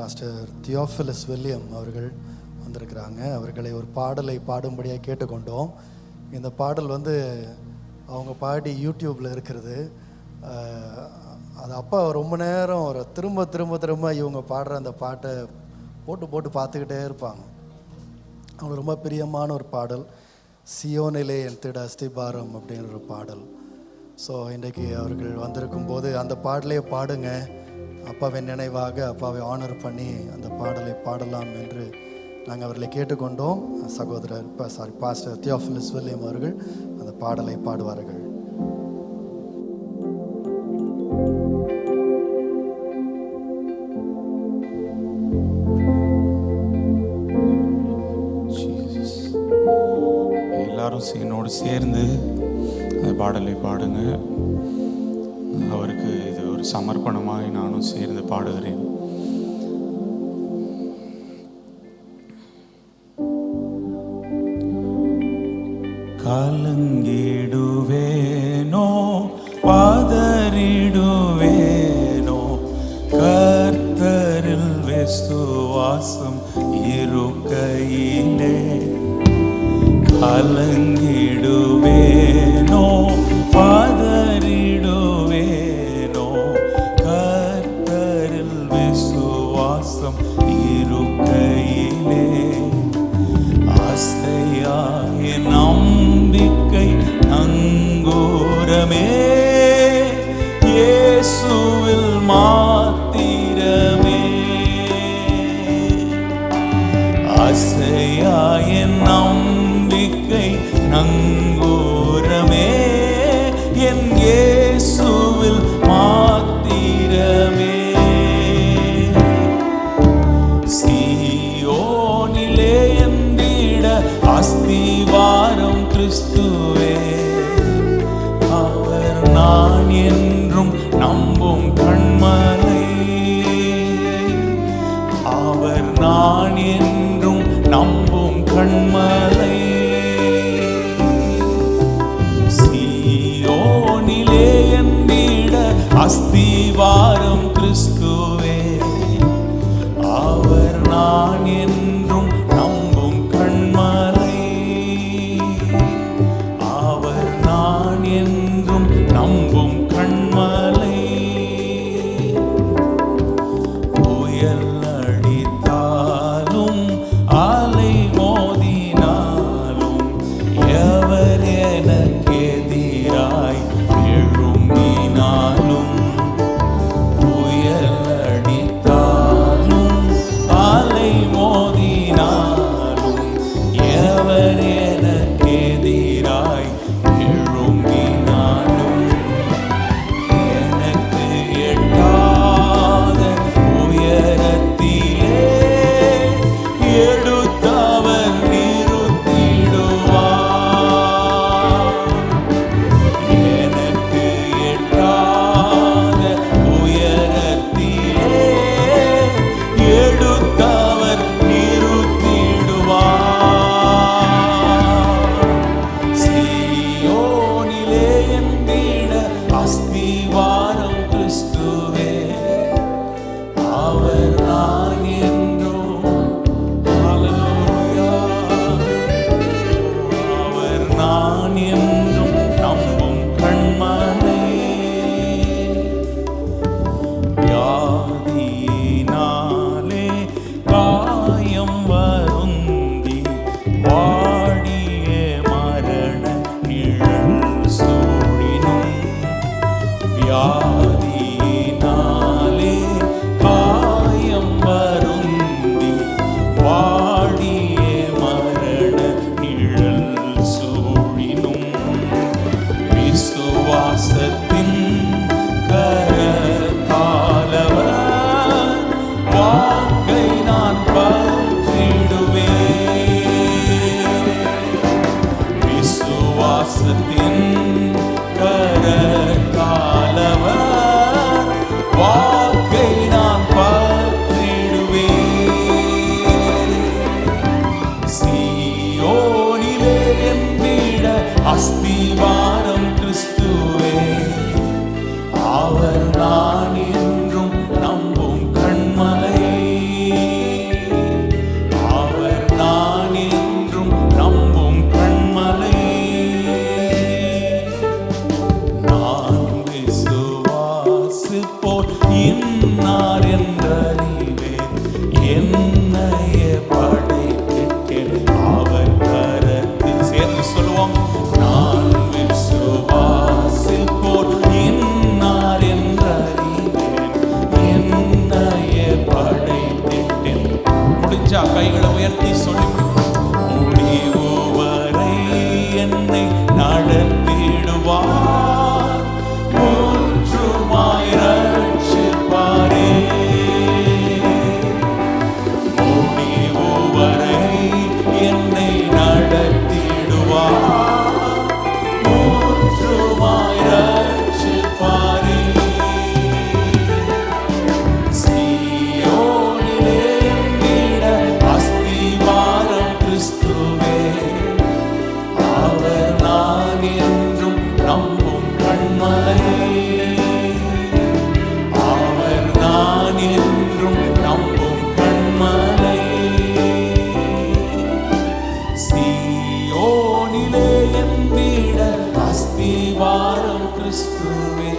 Pastor Theophilus William அவர்கள் வந்திருக்கிறாங்க. அவர்களை ஒரு பாடலை பாடும்படியாக கேட்டுக்கொண்டோம். இந்த பாடல் வந்து அவங்க பாடி யூடியூப்பில் இருக்கிறது. அது அப்பா ரொம்ப நேரம் ஒரு திரும்ப திரும்ப திரும்ப இவங்க பாடுற அந்த பாட்டை போட்டு போட்டு பார்த்துக்கிட்டே இருப்பாங்க. அவங்க ரொம்ப பிரியமான ஒரு பாடல். சியோனிலே என் திட அஸ்திபாரம் அப்படின்ற ஒரு பாடல். ஸோ இன்றைக்கு அவர்கள் வந்திருக்கும் போது அந்த பாடலே பாடுங்க. அப்பாவின் நினைவாக அப்பாவை ஆனர் பண்ணி அந்த பாடலை பாடலாம் என்று நாங்கள் அவர்களை கேட்டுக்கொண்டோம். சகோதரர் இப்போ சாரி பாஸ்டர் தியோஃபிலிஸ் வில்லியம் அவர்கள் அந்த பாடலை பாடுவார்கள். எல்லாரும் என்னோடு சேர்ந்து அந்த பாடலை பாடுங்க. அவருக்கு ஒரு சமர்ப்பணமாய் நானும் சேர்ந்து பாடுகிறேன். கலங்கிடுவேனோ பாதறிடுவேனோ கர்த்தரில் விசுவாசம் இருக்கையிலே. கலங்கிடுவேனோ பா கிறிஸ்துவே அவர் நான் என்றும் நம்பும் கண்மலை. அவர் நான் என்றும் நம்பும் கண்மலை. சீயோனிலே எந்திட அஸ்திவாரம் கிறிஸ்துவே அவர் நான் el अस्ति கைகளை சீயோனிலே என் வீட அஸ்திவாரம் கிறிஸ்துவே.